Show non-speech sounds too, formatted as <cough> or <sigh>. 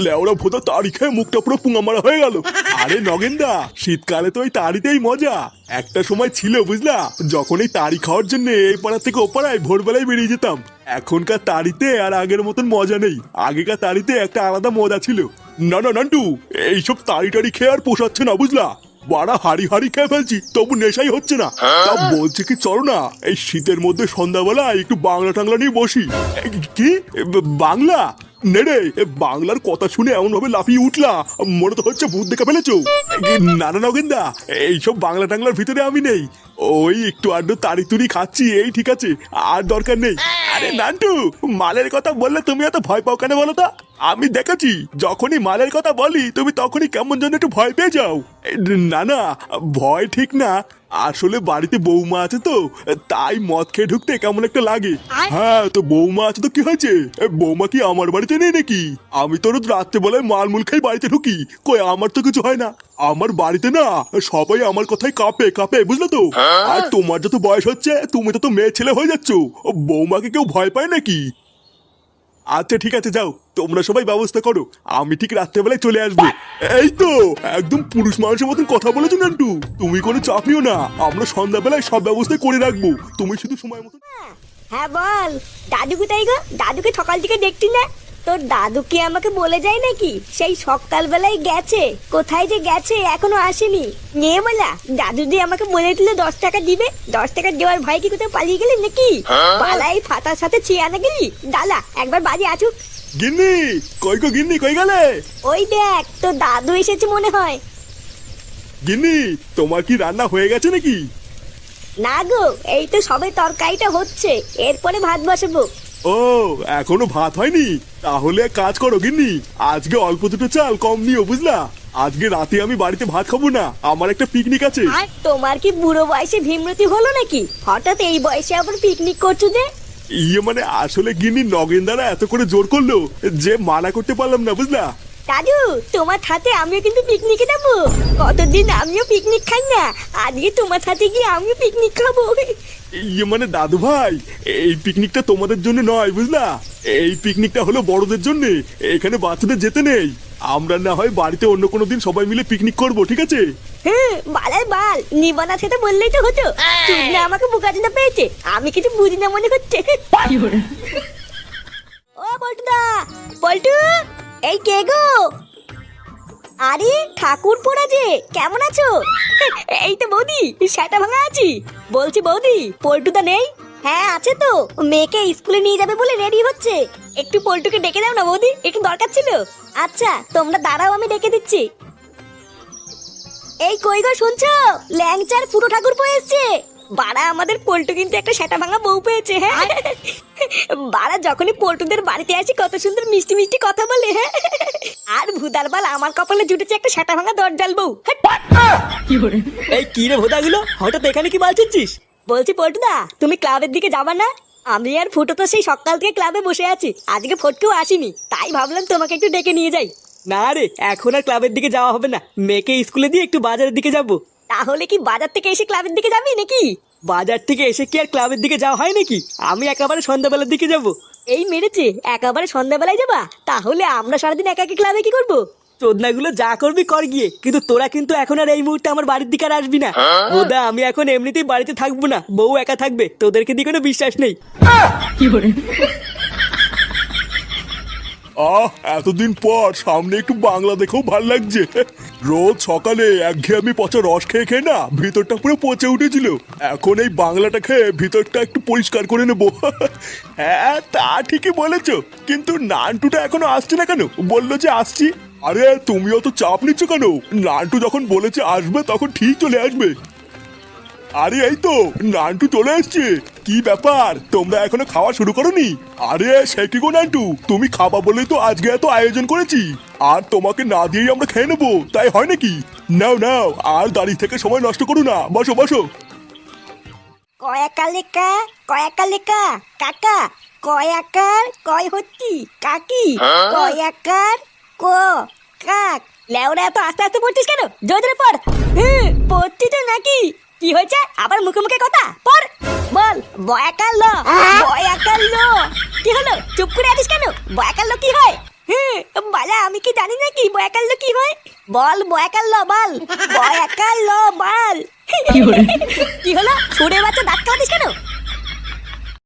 লেওড়া ভোতা তাড়ি খেয়ে মুখটা পুরো পুঙা মারা হয়ে গেল। আরে শীতকালে তো ওই তাড়িতেই মজা। একটা সময় ছিল, বুঝলা? যখন এই তাড়ি খাওয়ার জন্য এই পাড়া থেকে ও পাড়ায় ভোরবেলায় বেরিয়ে যেতাম। এখনকার তাড়িতে আর আগের মতন মজা নেই। আগেকার তাড়িতে একটা আলাদা মজা ছিল। না না, নান্টু, এইসব তাড়ি টাড়ি খেয়ে আর পোষাচ্ছে না, বুঝলা? বাড়া হাড়ি হাড়ি খেয়ে ফেলছি তবু নেশাই হচ্ছে না। তা বলছে কি চলো না এই শীতের মধ্যে সন্ধ্যাবেলা একটু বাংলা টাংলা নিয়ে বসি। কি? বাংলা? নেড়ে বাংলার কথা শুনে এমন ভাবে লাফিয়ে উঠলা মনে তো হচ্ছে ভূত দেখা ফেলেছো। না না নগেন্দা এইসব বাংলা টাংলার ভিতরে আমি নেই। ওই একটু আড্ডু তাড়ি তুড়ি খাচ্ছি এই ঠিক আছে আর দরকার নেই। আরে নান্টু মালের কথা বললে তুমি এত ভয় পাও কেন বলো তো? আমি দেখেছি যখনই মালের কথা বলি তুমি তখনই কেমন যেন একটু ভয় পেয়ে যাও। না না ভয় ঠিক না। আসলে বাড়িতে বৌমা আছে তো তাই মদ খেয়ে ঢুকতে কেমন একটা লাগে। হ্যাঁ তো বৌমা আছে তো কি হয়েছে? বৌমা কি আমার বাড়িতে নেই নাকি? আমি তো রোজ রাত্রেবেলায় মালমুল খাই বাড়িতে ঢুকি। কই আমার তো কিছু হয় না। আমার বাড়িতে না সবাই আমার কথাই কাঁপে কাঁপে বুঝলো তো? আর তোমার যত বয়স হচ্ছে তুমি তো তো মেয়ে ছেলে হয়ে যাচ্ছ। বৌমাকে কেউ ভয় পায় নাকি? আচ্ছা ঠিক আছে যাও। তোমরা সবাই ব্যবস্থা করো। আমি ঠিক রাত্রেবেলায় চলে আসব। এই তো একদম পুরুষ মানুষের মতন কথা বলেছ নান্টু। তুমি কোনো চাপ নিও না। আমরা সন্ধ্যাবেলায় সব ব্যবস্থা করে রাখব। তুমি শুধু সময় মতো হ্যাঁ বল। দাদু কোথায় গো? দাদুকে সকাল থেকে দেখছি না। তোর দাদু কি আমাকে বলে যায় নাকি? সেই সকালবেলায় গেছে। কোথায় যে গেছে এখনও আসেনি। নিয়ে বলা দাদু দিয়ে আমাকে বলে দিল দশ টাকা দিবে। দশ টাকা দেওয়ার ভয় কি কোথাও পালিয়ে গেলি নাকি? পালাই ফাতার সাথে ছিয়ে আনা গেলি? দালা একবার বাড়ি আসুক। গিন্নি কই গো গিন্নি কই গেলে? ওই দেখ তোর দাদু এসেছে মনে হয়। গিন্নি তোমার কি রান্না হয়ে গেছে নাকি? না গো এই তো সবে তরকারিটা হচ্ছে এরপরে ভাত বসাবো। ও এখনও ভাত হয়নি? তাহলে এক কাজ করো গিন্নি আজকে অল্প দুটো চাল কম নিও বুঝলা? আজকে রাতে আমি বাড়িতে ভাত খাব না আমার একটা পিকনিক আছে। আর তোমার কি বুড়ো বয়সে ভীমরতি হলো নাকি? হঠাৎ এই বয়সে আবার পিকনিক করছ যে? ইয়ে মানে আসলে গিনি নগেন দ্বারা এত করে জোর করল যে মানা করতে পারলাম না, বুঝলা? দাদু তোমার সাথে আমিও কিন্তু পিকনিকে যাব। কতদিন আমিও পিকনিক খাই না আজকে তোমার সাথে গিয়ে আমিও পিকনিক খাব। ইয়ে মানে দাদু ভাই এই পিকনিকটা তোমাদের জন্য নয় বুঝলা? এই পিকনিকটা হলো বড়দের জন্য এখানে বাচ্চাদের যেতে নেই। আমরা না হয় বাড়িতে অন্য কোনো দিন সবাই মিলে পিকনিক করব ঠিক আছে? হ্যাঁ বালার বাল নিবানা সেটা বললেই তো হতো। তুমি না আমাকে বুকাচিনা পেয়েছে আমি কিছু বুঝি না মনে হচ্ছে। ও পল্টুদা পল্টু? এই কে গো? আরে ঠাকুর পড়া যে, কেমন আছো? <laughs> এই তো বৌদি সেটা ভাঙা আছি। বলছি বৌদি, পল্টুদা নেই? হ্যাঁ আছে তো। মেয়েকে স্কুলে নিয়ে যাবে বলে রেডি হচ্ছে। একটু পল্টুকে ডেকে দাও না বৌদি, একটু দরকার ছিল। আচ্ছা তোমরা দাঁড়াও, আমি ডেকে দিচ্ছি। এই কই গো, শুনছো? ল্যাংচার পুরো ঠাকুর এসছে। বাড়া আমাদের পল্টু কিন্তু একটা সেটা ভাঙা বউ পেয়েছে হ্যাঁ? বাড়া যখনই পল্টুদের বাড়িতে আসি কত সুন্দর মিষ্টি মিষ্টি কথা বলে হ্যাঁ? আর ভুদার বাল আমার কপালে জুটেছে একটা সেটা ভাঙা দর ডাল বউ হ্যাট। এই কি রে ভোদাগুলো? হঠাৎ এখানে কি বালছিস বলছি পল্টুদা তুমি ক্লাবের দিকে যাবা না? আমি আর ফুটো তো সেই সকাল থেকে ক্লাবে বসে আছি আজকে ফটকেও আসিনি তাই ভাবলাম তোমাকে একটু ডেকে নিয়ে যাই। না রে এখন আর ক্লাবের দিকে যাওয়া হবে না। মেয়েকে স্কুলে দিয়ে একটু বাজারের দিকে যাব। তাহলে কি বাজার থেকে এসে ক্লাবের দিকে যাবি নাকি? বাজার থেকে এসে কি আর ক্লাবের দিকে যাওয়া হয় নাকি? আমি একেবারে সন্ধ্যাবেলার দিকে যাব। এই মেরেছে একেবারে সন্ধ্যাবেলায় যাবা? তাহলে আমরা সারাদিন একা একা ক্লাবে কি করব? চোদনাগুলো যা করবি কর গিয়ে কিন্তু তোরা কিন্তু এখন আর এই মুহূর্তে আমার বাড়ির দিকে আর আসবি না। ওদা আমি এখন এমনিতেই বাড়িতে থাকব না। বউ একা থাকবে তোদেরকে দিয়ে কোনো বিশ্বাস নেই। আহ, এতদিন পর সামনে একটু বাংলা দেখেও ভালো লাগছে। রোজ সকালে একঘেয়েমি পচা রস খেয়ে খেয়ে না ভিতরটা পুরো পচে উঠেছিল। এখন এই বাংলাটা খেয়ে ভিতরটা একটু পরিষ্কার করে নেব। হ্যাঁ তা ঠিকই বলেছ। কিন্তু নানটুটা এখনও আসছে না কেন? বলল যে আসছি। আরে, তুমি অত চাপ নিচ্ছ কেন? নান্টু যখন বলেছে আসবে, তখন ঠিক চলে আসবে। আরে, এই তো, নান্টু চলে এসছে। কি ব্যাপার, তোমরা এখনও খাওয়া শুরু করনি? আরে, সে কি গো নান্টু? তুমি খাবা বলেই তো আজকে এত আয়োজন করেছি। আর তোমাকে না দিয়েই আমরা খেয়ে নেব, তাই হয় নাকি? নাও নাও, আর দাঁড়িয়ে থেকে সময় নষ্ট করো না। বসো বসো। কয়াকা লেখা কয়াকা লেখা কাকা, কয়াকার কয় হচ্ছি? কাকি, কয়াকার ক, কাক। লেওরা এত আস্তে আস্তে পড়ছিস কেন? জোরে পড়। হুম পড়ছি তো নাকি? কি হয়েছে? আবার মুখে মুখে কথা? পর! বল বয়াকার ল বয়াকার ল কি হলো? চুপ করে আছিস কেন? বয়াকার ল কি হয়? বালা আমি কি জানি না কি বয়াকার ল কি হয়? বল বয়াকার ল বল বয়াকার ল বল। কি হলো? সুরে বাচ্চা দাঁত কাটিস কেন?